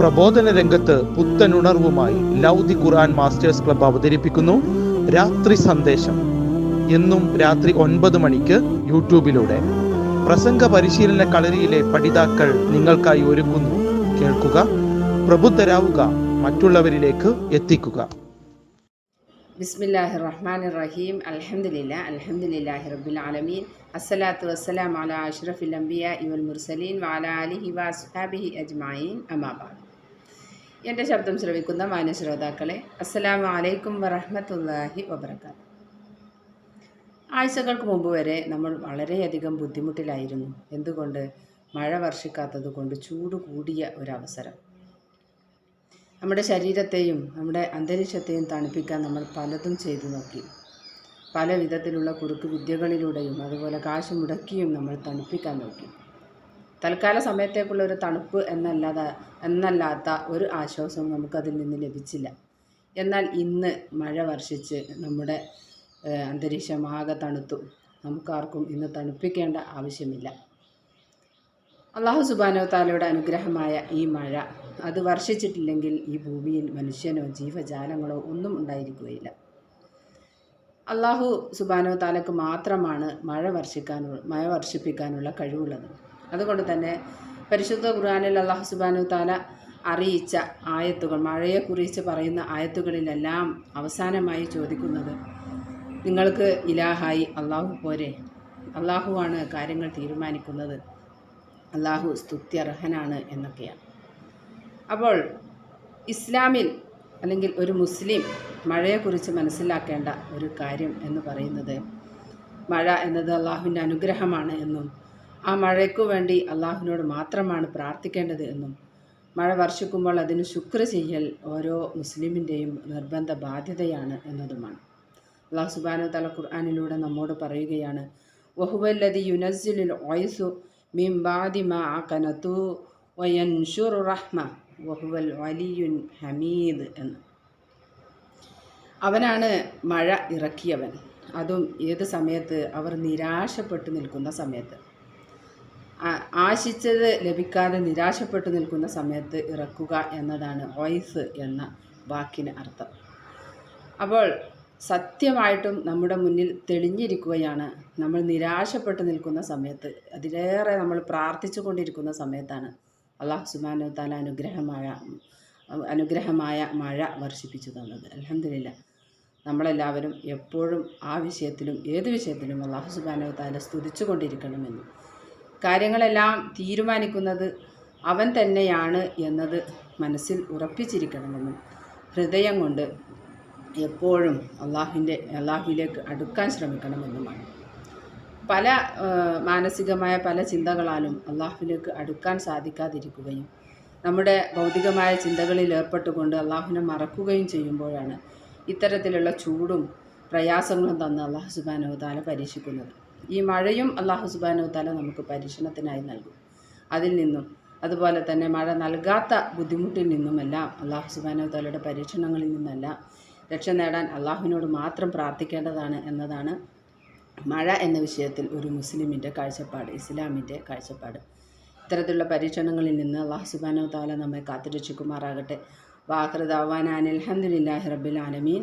പ്രബോധന രംഗത്ത് പുത്തനുണർവുമായി ലൗദി ഖുർആൻ മാസ്റ്റേഴ്സ് ക്ലബ് അവതരിപ്പിക്കുന്നു. രാത്രി സന്ദേശം. എന്നും രാത്രി ഒൻപത് മണിക്ക് യൂട്യൂബിലൂടെ. പ്രസംഗ പരിശീലന കളരിയിലെ പഠിതാക്കൾ നിങ്ങൾക്കായി ഒരുക്കുന്നു കേൾക്കുക പ്രബുദ്ധരാവുക മറ്റുള്ളവരിലേക്ക് എത്തിക്കുക. ബിസ്മില്ലാഹി റഹ്മാൻ റഹീം. അൽഹംദുലില്ല അൽഹംദുലില്ലാഹി റബ്ബിൽ ആലമീൻ. അസ്സലാത്തു വസ്സലാം അല അഷ്റഫിൽ അംബിയ ഇവൽ മുർസലീൻ വാല അലിഹി വസ്ഹാബിഹി അജ്മായിൻ. അമാബാദ് എന്റെ ശബ്ദം ശ്രവിക്കുന്ന മാന്യ ശ്രോതാക്കളെ അസ്സലാമു അലൈക്കും വറഹ്മത്തുള്ളാഹി വബർക്കാത്ത് ആഴ്ചകൾക്ക് മുമ്പ് വരെ നമ്മൾ വളരെയധികം ബുദ്ധിമുട്ടിലായിരുന്നു. എന്തുകൊണ്ട്? മഴ വർഷിക്കാത്തത് കൊണ്ട് ചൂട് കൂടിയ ഒരവസരം. നമ്മുടെ ശരീരത്തെയും നമ്മുടെ അന്തരീക്ഷത്തെയും തണുപ്പിക്കാൻ നമ്മൾ പലതും ചെയ്തു നോക്കി. പല വിധത്തിലുള്ള കുറുക്ക് വിദ്യകളിലൂടെയും അതുപോലെ കാശ് മുടക്കിയും നമ്മൾ തണുപ്പിക്കാൻ നോക്കി. തൽക്കാല സമയത്തേക്കുള്ള ഒരു തണുപ്പ് എന്നല്ലാതെ എന്നല്ലാത്ത ഒരു ആശ്വാസവും നമുക്കതിൽ നിന്ന് ലഭിച്ചില്ല. എന്നാൽ ഇന്ന് മഴ വർഷിച്ച് നമ്മുടെ അന്തരീക്ഷമാകെ തണുത്തു. നമുക്കാർക്കും ഇന്ന് തണുപ്പിക്കേണ്ട ആവശ്യമില്ല. അള്ളാഹു സുബാനോ താലയുടെ അനുഗ്രഹമായ ഈ മഴ അത് വർഷിച്ചിട്ടില്ലെങ്കിൽ ഈ ഭൂമിയിൽ മനുഷ്യനോ ജീവജാലങ്ങളോ ഒന്നും ഉണ്ടായിരിക്കുകയില്ല. അള്ളാഹു സുബാനോ താലക്ക് മാത്രമാണ് മഴ വർഷിക്കാനുള്ള മഴ വർഷിപ്പിക്കാനുള്ള കഴിവുള്ളത്. അതുകൊണ്ട് തന്നെ പരിശുദ്ധ ഖുർആാനിൽ അള്ളാഹു സുബാനു താല അറിയിച്ച ആയത്തുകൾ മഴയെക്കുറിച്ച് പറയുന്ന ആയത്തുകളിലെല്ലാം അവസാനമായി ചോദിക്കുന്നത് നിങ്ങൾക്ക് ഇലാഹായി അള്ളാഹു പോരെ. അള്ളാഹുവാണ് കാര്യങ്ങൾ തീരുമാനിക്കുന്നത്. അള്ളാഹു സ്തുത്യർഹനാണ് എന്നൊക്കെയാണ്. അപ്പോൾ ഇസ്ലാമിൽ അല്ലെങ്കിൽ ഒരു മുസ്ലിം മഴയെക്കുറിച്ച് മനസ്സിലാക്കേണ്ട ഒരു കാര്യം എന്ന് പറയുന്നത് മഴ എന്നത് അള്ളാഹുവിന്റെ അനുഗ്രഹമാണ് എന്നും ആ മഴയ്ക്കു വേണ്ടി അള്ളാഹുവിനോട് മാത്രമാണ് പ്രാർത്ഥിക്കേണ്ടത് എന്നും മഴ വർഷിക്കുമ്പോൾ അതിന് ശുക്ർ ചെയ്യൽ ഓരോ മുസ്ലിമിന്റെയും നിർബന്ധ ബാധ്യതയാണ് എന്നതുമാണ്. അള്ളാഹു സുബാനു തല ഖുർആാനിലൂടെ നമ്മോട് പറയുകയാണ് വഹുവല്ലതി യുനസിലിൽ ഓയസു മീം ബാദി മാ കനത്തു വയൻഷുർ റഹ്മ വഹുവൽ വലിയുൻ ഹമീദ് എന്ന്. അവനാണ് മഴ ഇറക്കിയവൻ. അതും ഏത് സമയത്ത്? അവർ നിരാശപ്പെട്ടു നിൽക്കുന്ന സമയത്ത്. ആശിച്ചത് ലഭിക്കാതെ നിരാശപ്പെട്ടു നിൽക്കുന്ന സമയത്ത് ഇറക്കുക എന്നതാണ് വോയിസ് എന്ന വാക്കിന് അർത്ഥം. അപ്പോൾ സത്യമായിട്ടും നമ്മുടെ മുന്നിൽ തെളിഞ്ഞിരിക്കുകയാണ്. നമ്മൾ നിരാശപ്പെട്ടു നിൽക്കുന്ന സമയത്ത് അതിലേറെ നമ്മൾ പ്രാർത്ഥിച്ചു കൊണ്ടിരിക്കുന്ന സമയത്താണ് അള്ളാഹു സുബാനു താല അനുഗ്രഹമായ അനുഗ്രഹമായ മഴ വർഷിപ്പിച്ചു തന്നത്. അലഹമില്ല നമ്മളെല്ലാവരും എപ്പോഴും ആ വിഷയത്തിലും ഏത് വിഷയത്തിലും അള്ളാഹു സുബാനു താല സ്തുതിച്ചു കൊണ്ടിരിക്കണമെന്നും. കാര്യങ്ങളെല്ലാം തീരുമാനിക്കുന്നത് അവൻ തന്നെയാണ് എന്നത് മനസ്സിൽ ഉറപ്പിച്ചിരിക്കണമെന്നും ഹൃദയം കൊണ്ട് എപ്പോഴും അള്ളാഹുവിന്റെ അള്ളാഹുവിലേക്ക് അടുക്കാൻ ശ്രമിക്കണമെന്നുമാണ്. പല മാനസികമായ പല ചിന്തകളാലും അള്ളാഹുവിലേക്ക് അടുക്കാൻ സാധിക്കാതിരിക്കുകയും നമ്മുടെ ഭൗതികമായ ചിന്തകളിൽ ഏർപ്പെട്ടുകൊണ്ട് അള്ളാഹുവിനെ മറക്കുകയും ചെയ്യുമ്പോഴാണ് ഇത്തരത്തിലുള്ള ചൂടും പ്രയാസങ്ങളും തന്ന് അള്ളാഹു സുബാനോ താല പരീക്ഷിക്കുന്നത്. ഈ മഴയും അള്ളാഹു സുബാനോ താല നമുക്ക് പരീക്ഷണത്തിനായി നൽകും. അതിൽ നിന്നും അതുപോലെ തന്നെ മഴ നൽകാത്ത ബുദ്ധിമുട്ടിൽ നിന്നുമെല്ലാം അള്ളാഹു സുബാനോ താലയുടെ പരീക്ഷണങ്ങളിൽ നിന്നെല്ലാം രക്ഷ നേടാൻ അള്ളാഹുവിനോട് മാത്രം പ്രാർത്ഥിക്കേണ്ടതാണ് എന്നതാണ് മഴ എന്ന വിഷയത്തിൽ ഒരു മുസ്ലിമിന്റെ കാഴ്ചപ്പാട് ഇസ്ലാമിന്റെ കാഴ്ചപ്പാട്. ഇത്തരത്തിലുള്ള പരീക്ഷണങ്ങളിൽ നിന്ന് അള്ളാഹു സുബാനോ താല നമ്മെ കാത്തുരക്ഷിക്കുമാറാകട്ടെ. വാഹൃദാവാൻ അനിൽഹമുല്ലാഹി റബ്ബിൽ ആലമീൻ.